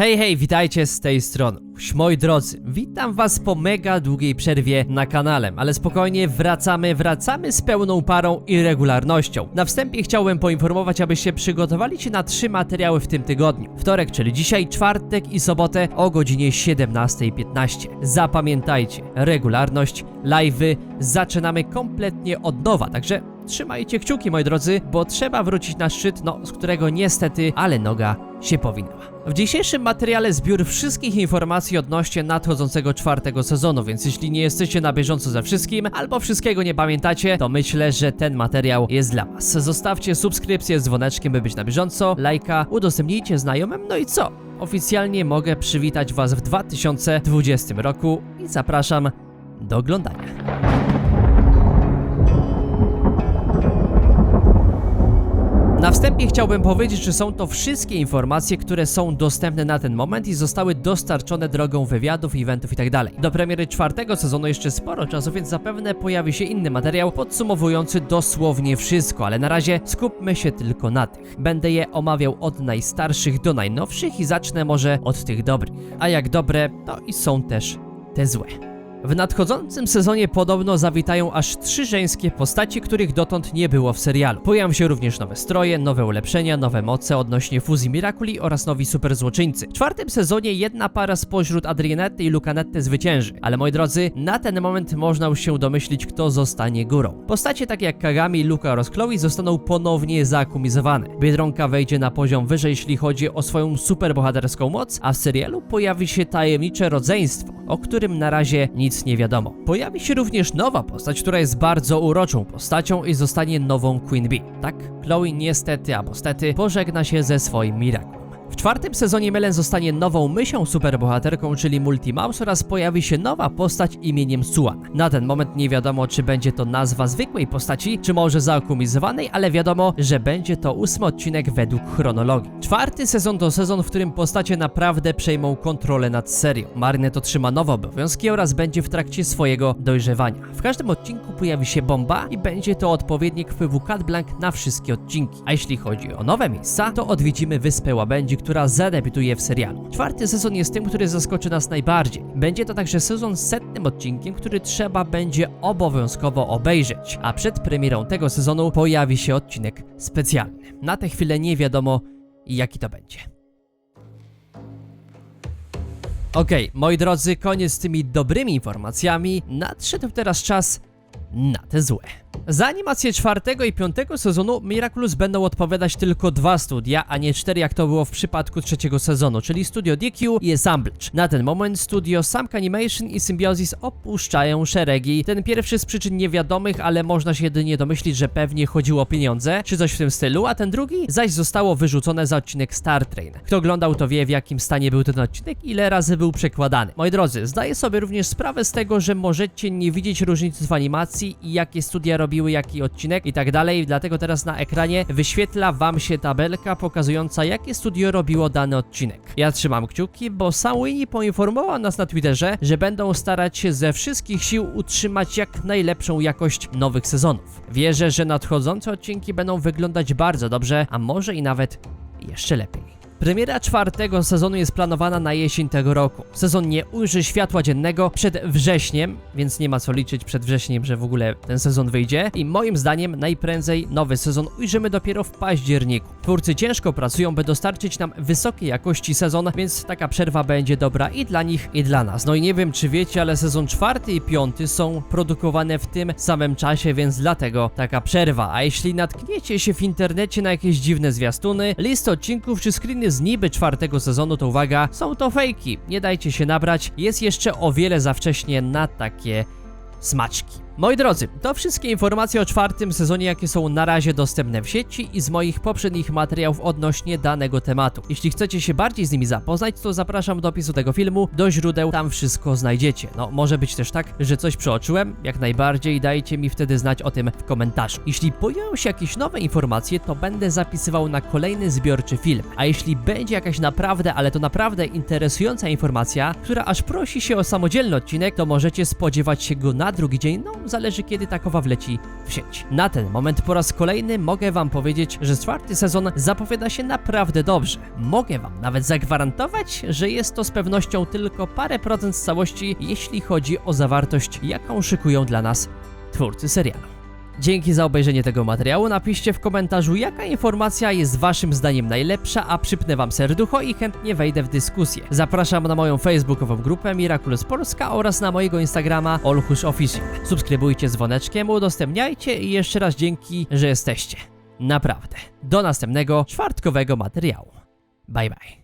Hej, hej, witajcie z tej strony. Moi drodzy, witam was po mega długiej przerwie na kanale, ale spokojnie wracamy, wracamy z pełną parą i regularnością. Na wstępie chciałbym poinformować, abyście przygotowali się na trzy materiały w tym tygodniu. Wtorek, czyli dzisiaj, czwartek i sobotę o godzinie 17.15. Zapamiętajcie, regularność, live'y, zaczynamy kompletnie od nowa, także trzymajcie kciuki, moi drodzy, bo trzeba wrócić na szczyt, no, z którego niestety, ale noga się powinęła. W dzisiejszym materiale zbiór wszystkich informacji odnośnie nadchodzącego czwartego sezonu, więc jeśli nie jesteście na bieżąco ze wszystkim, albo wszystkiego nie pamiętacie, to myślę, że ten materiał jest dla was. Zostawcie subskrypcję z dzwoneczkiem, by być na bieżąco, lajka, udostępnijcie znajomym, no i co? Oficjalnie mogę przywitać was w 2020 roku i zapraszam do oglądania. Na wstępie chciałbym powiedzieć, że są to wszystkie informacje, które są dostępne na ten moment i zostały dostarczone drogą wywiadów, eventów itd. Do premiery czwartego sezonu jeszcze sporo czasu, więc zapewne pojawi się inny materiał podsumowujący dosłownie wszystko, ale na razie skupmy się tylko na tych. Będę je omawiał od najstarszych do najnowszych i zacznę może od tych dobrych. A jak dobre, to i są też te złe. W nadchodzącym sezonie podobno zawitają aż trzy żeńskie postaci, których dotąd nie było w serialu. Pojawią się również nowe stroje, nowe ulepszenia, nowe moce odnośnie fuzji Miraculi oraz nowi superzłoczyńcy. W czwartym sezonie jedna para spośród Adrianetty i Lucanetty zwycięży, ale moi drodzy, na ten moment można już się domyślić, kto zostanie górą. Postacie takie jak Kagami, Luka oraz Chloe zostaną ponownie zakumizowane. Biedronka wejdzie na poziom wyżej, jeśli chodzi o swoją superbohaterską moc, a w serialu pojawi się tajemnicze rodzeństwo, o którym na razie nic nie wiadomo. Pojawi się również nowa postać, która jest bardzo uroczą postacią i zostanie nową Queen Bee. Tak, Chloe niestety, albo stety, pożegna się ze swoim Miracle. W czwartym sezonie Melen zostanie nową mysią superbohaterką, czyli Multimouse oraz pojawi się nowa postać imieniem Suan. Na ten moment nie wiadomo, czy będzie to nazwa zwykłej postaci, czy może zakumizowanej, ale wiadomo, że będzie to ósmy odcinek według chronologii. Czwarty sezon to sezon, w którym postacie naprawdę przejmą kontrolę nad serią. Marnet otrzyma nowe obowiązki oraz będzie w trakcie swojego dojrzewania. W każdym odcinku pojawi się bomba i będzie to odpowiednik wpływu Cat Blanc na wszystkie odcinki. A jeśli chodzi o nowe miejsca, to odwiedzimy wyspę Łabędzi, która zadebiutuje w serialu. Czwarty sezon jest tym, który zaskoczy nas najbardziej. Będzie to także sezon z setnym odcinkiem, który trzeba będzie obowiązkowo obejrzeć, a przed premierą tego sezonu pojawi się odcinek specjalny. Na tę chwilę nie wiadomo, jaki to będzie. Okej, moi drodzy, koniec z tymi dobrymi informacjami. Nadszedł teraz czas na te złe. Za animację czwartego i piątego sezonu Miraculous będą odpowiadać tylko dwa studia, a nie cztery jak to było w przypadku trzeciego sezonu, czyli studio DQ i Assemblage. Na ten moment studio Samk Animation i Symbiosis opuszczają szeregi. Ten pierwszy z przyczyn niewiadomych, ale można się jedynie domyślić, że pewnie chodziło o pieniądze, czy coś w tym stylu, a ten drugi zaś zostało wyrzucone za odcinek Star Train. Kto oglądał to wie w jakim stanie był ten odcinek ile razy był przekładany. Moi drodzy, zdaję sobie również sprawę z tego, że możecie nie widzieć różnicy w animacji i jakie studia robiły jaki odcinek i tak dalej, dlatego teraz na ekranie wyświetla wam się tabelka pokazująca jakie studio robiło dany odcinek. Ja trzymam kciuki, bo sam Winnie poinformował nas na Twitterze, że będą starać się ze wszystkich sił utrzymać jak najlepszą jakość nowych sezonów. Wierzę, że nadchodzące odcinki będą wyglądać bardzo dobrze, a może i nawet jeszcze lepiej. Premiera czwartego sezonu jest planowana na jesień tego roku. Sezon nie ujrzy światła dziennego przed wrześniem, więc nie ma co liczyć przed wrześniem, że w ogóle ten sezon wyjdzie. I moim zdaniem najprędzej nowy sezon ujrzymy dopiero w październiku. Twórcy ciężko pracują, by dostarczyć nam wysokiej jakości sezon, więc taka przerwa będzie dobra i dla nich, i dla nas. No i nie wiem, czy wiecie, ale sezon czwarty i piąty są produkowane w tym samym czasie, więc dlatego taka przerwa. A jeśli natkniecie się w internecie na jakieś dziwne zwiastuny, list odcinków czy screeny z niby czwartego sezonu, to uwaga, są to fejki. Nie dajcie się nabrać, jest jeszcze o wiele za wcześnie na takie smaczki. Moi drodzy, to wszystkie informacje o czwartym sezonie, jakie są na razie dostępne w sieci i z moich poprzednich materiałów odnośnie danego tematu. Jeśli chcecie się bardziej z nimi zapoznać, to zapraszam do opisu tego filmu, do źródeł, tam wszystko znajdziecie. No, może być też tak, że coś przeoczyłem, jak najbardziej dajcie mi wtedy znać o tym w komentarzu. Jeśli pojawią się jakieś nowe informacje, to będę zapisywał na kolejny zbiorczy film. A jeśli będzie jakaś naprawdę, ale to naprawdę interesująca informacja, która aż prosi się o samodzielny odcinek, to możecie spodziewać się go na drugi dzień, no zależy kiedy takowa wleci w sieć. Na ten moment po raz kolejny mogę wam powiedzieć, że czwarty sezon zapowiada się naprawdę dobrze. Mogę wam nawet zagwarantować, że jest to z pewnością tylko parę procent z całości, jeśli chodzi o zawartość, jaką szykują dla nas twórcy serialu. Dzięki za obejrzenie tego materiału. Napiszcie w komentarzu, jaka informacja jest waszym zdaniem najlepsza, a przypnę wam serducho i chętnie wejdę w dyskusję. Zapraszam na moją facebookową grupę Miraculous Polska oraz na mojego Instagrama Olhusz Official. Subskrybujcie dzwoneczkiem, udostępniajcie i jeszcze raz dzięki, że jesteście. Naprawdę. Do następnego czwartkowego materiału. Bye bye.